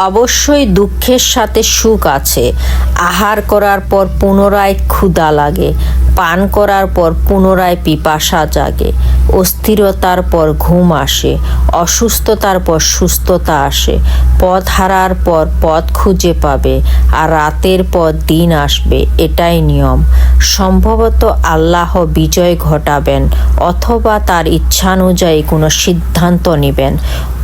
অবশ্যই দুঃখের সাথে সুখ আছে। আহার করার পর পুনরায় ক্ষুধা লাগে। পান করার পর পুনরায় পিপাসা জাগে। অস্থিরতার পর ঘুম আসে। অসুস্থতার পর সুস্থতা আসে। পথ হারার পর পথ খুঁজে পাবে আর রাতের পর দিন আসবে, এটাই নিয়ম। সম্ভবত আল্লাহ বিজয় ঘটাবেন অথবা তার ইচ্ছানুযায়ী কোনো সিদ্ধান্ত নেবেন।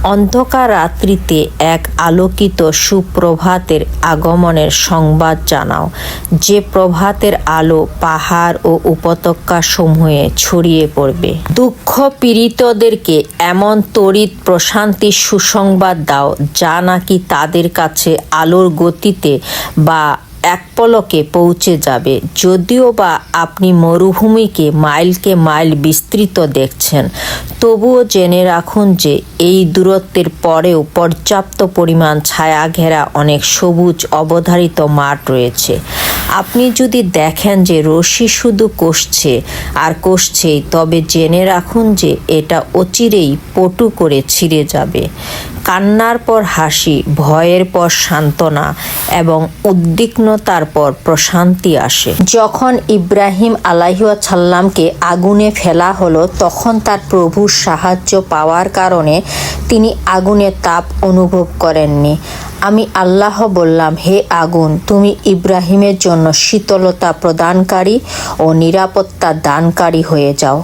অন্ধকার রাত্রিতে এক আলোকিত সুপ্রভাতের আগমনের সংবাদ জানাও। যে প্রভাতের আলো পাহাড় ও উপত্যকা সমূহে ছড়িয়ে পড়বে। দুঃখ পীড়িতদেরকে এমন তড়িৎ প্রশান্তির সুসংবাদ দাও, যা নাকি তাদের কাছে আলোর গতিতে বা এক পলকে পৌঁছে যাবে। যদিও বা আপনি মরুভূমিকে মাইলকে মাইল বিস্তৃত দেখছেন, তবুও জেনে রাখুন যে এই দূরত্বের পরেও পর্যাপ্ত পরিমাণ ছায়া ঘেরা অনেক সবুজ অবধারিত মাঠ রয়েছে। আপনি যদি দেখেন যে রশি শুধু কষছে আর কষছেই, তবে জেনে রাখুন যে এটা অচিরেই পটু করে ছিঁড়ে যাবে। কান্নার পর হাসি, ভয়ের পর সান্ত্বনা এবং উদ্বিগ্নতার পর প্রশান্তি আসে। যখন ইব্রাহিম আলাইসাল্লামকে আগুনে ফেলা হলো, তখন তার প্রভুর সাহায্য পাওয়ার কারণে তিনি আগুনের তাপ অনুভব করেননি। আমি আল্লাহ বললাম, হে আগুন, তুমি ইব্রাহিমের জন্য শীতলতা প্রদানকারী ও নিরাপত্তা দানকারী হয়ে যাও।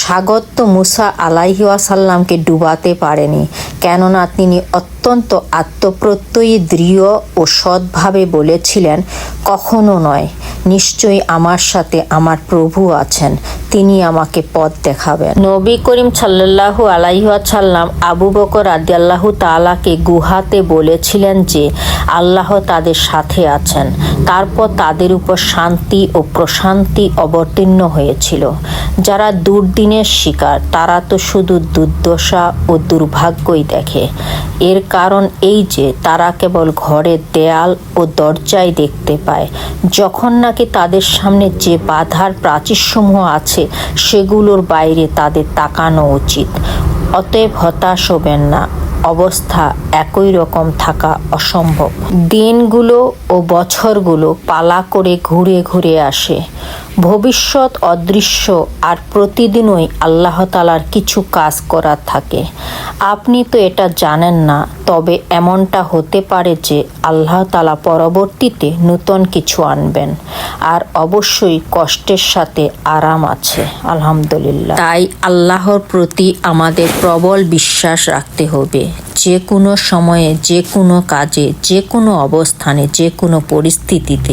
স্বাগত মুসা আলাইহাসাল্লামকে ডুবাতে পারেনি, কেননা তিনি অত্যন্ত আত্মপ্রত্যয়ী, দৃঢ় ও সৎভাবে বলেছিলেন, কখনো নয়, নিশ্চয়ই আমার সাথে আমার প্রভু আছেন, তিনি আমাকে পথ দেখাবেন। নবী করিম সাল্লাল্লাহু আলাইহাসাল্লাম আবু বকর আদিয়াল্লাহু তালাকে গুহাতে বলেছিলেন যে, আল্লাহ তাদের সাথে আছেন। তারপর তাদের উপর শান্তি ও প্রশান্তি অবতীর্ণ হয়েছিল। যারা দুর্দিনের শিকার, তারা তো শুধু দুর্দশা ও দুর্ভাগ্যই দেখে। এর কারণ এই যে, তারা কেবল ঘরের দেয়াল ও দরজায় দেখতে পায়। যখন নাকি তাদের সামনে যে বাধার প্রাচীরসমূহ আছে, সেগুলোর বাইরে তাদের তাকানো উচিত। অতএব হতাশ হবেন না, অবস্থা একই রকম থাকা অসম্ভব। দিনগুলো ও বছরগুলো পালা করে ঘুরে ঘুরে আসে। ভবিষ্যৎ অদৃশ্য আর প্রতিদিনই আল্লাহ তালার কিছু কাজ করার থাকে। আপনি তো এটা জানেন না, তবে এমনটা হতে পারে যে আল্লাহ তালা পরবর্তীতে নূতন কিছু আনবেন, আর অবশ্যই কষ্টের সাথে আরাম আছে। আলহামদুলিল্লাহ। তাই আল্লাহর প্রতি আমাদের প্রবল বিশ্বাস রাখতে হবে। যে কোনো সময়ে, যে কোনো কাজে, যে কোনো অবস্থানে, যে কোনো পরিস্থিতিতে